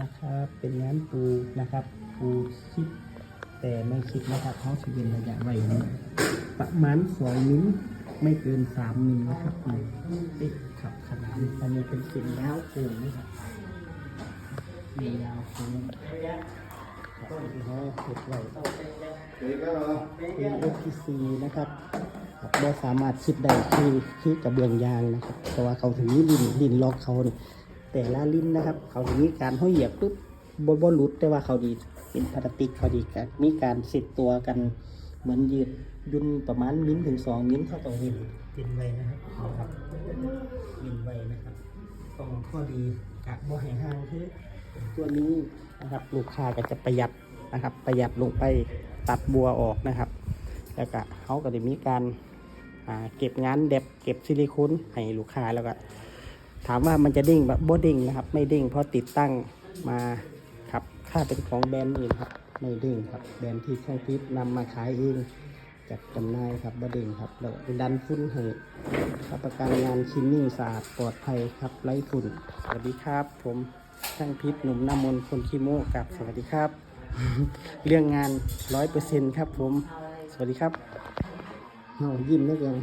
นะครับเป็นงานปูนะครับ ปูชิดแต่ไม่ชิดนะครับเขาจะเป็นระยะไว้นี้ประมาณสองนิ้วไม่เกินสามนิ้วนะครับนี่เอ๊ะครับขนาดอันนี้เป็นเส้นยาวโค้งนะครับเส้นยาวโค้งต้นที่เขาเก็บไว้เป็น OPC นะครับครับบ่สามารถชิดได้คือคือกระเบื้องยางนะครับเพราะว่าเขาถึงนี้ดินดินล็อกเขาเนี่ย แต่ละลิ้นนะครับ เขาจะมีการห้อยเหยียบปุ๊บบบ่หลุดแต่ว่าเขาดีเป็นพลาสติกเขาดีกันมีการสิดตัวกันเหมือนยืดยุ่นประมาณมิ้นถึงสองมิ้นเขาต้องวินวินไว้นะครับนะครับวินไว้นะครับต้องข้อดีกะบ่ให้ห่างคือตัวนี้นะครับลูกค้าก็จะประหยัดนะครับ ประหยัดลงไปตัดบัวออกนะครับ แล้วก็เขาก็จะมีการอ่าเก็บงานเด็บเก็บซิลิโคนให้ลูกค้าแล้วก็ ถามว่ามันจะเด้งแบบโบ่เด้งนะครับ ไม่เด้งเพราะติดตั้งมาครับถ้าเป็นของแบรนด์อื่นครับไม่เด้งครับแบรนด์ที่ช่างพิษนำมาขายเองจัดจำหน่ายครับบ่เด้งครับแล้วดันฟุ้นให้รับประกันงานคินนิ่งสะอาดปลอดภัยครับไร้ฝุ่นสวัสดีครับ ผมช่างพิษหนุ่มน้ำมนคนขี้โม้กับสวัสดีครับ เรื่องงานร้อยเปอร์เซ็นต์ครับผม สวัสดีครับเอายิ้มได้ยัง